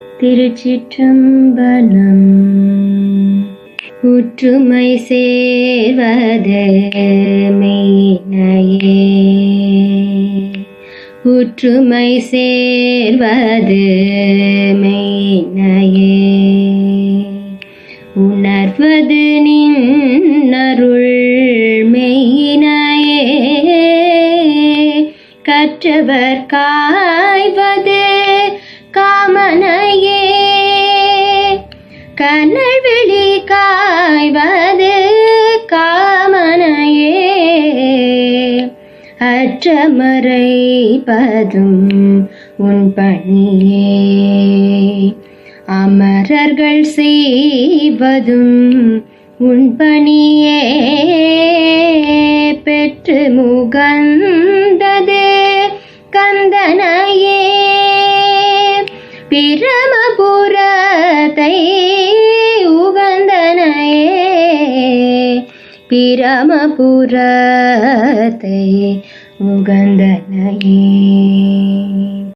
திருச்சிற்றம்பலம். ஒற்றுமை சேர்வது மெய்னையே ஒற்றுமை சேர்வது மெய்னையே உணர்வது நின்னருள் மெய்னையே கற்றவர் காய்வது அற்றமறை பதும் உன் பணியே. அமரர்கள் செய்வதும் உன் பணியே. பெற்று முகந்தது கந்தனையே. பிற பிரமபுரத்தை உகந்தனையே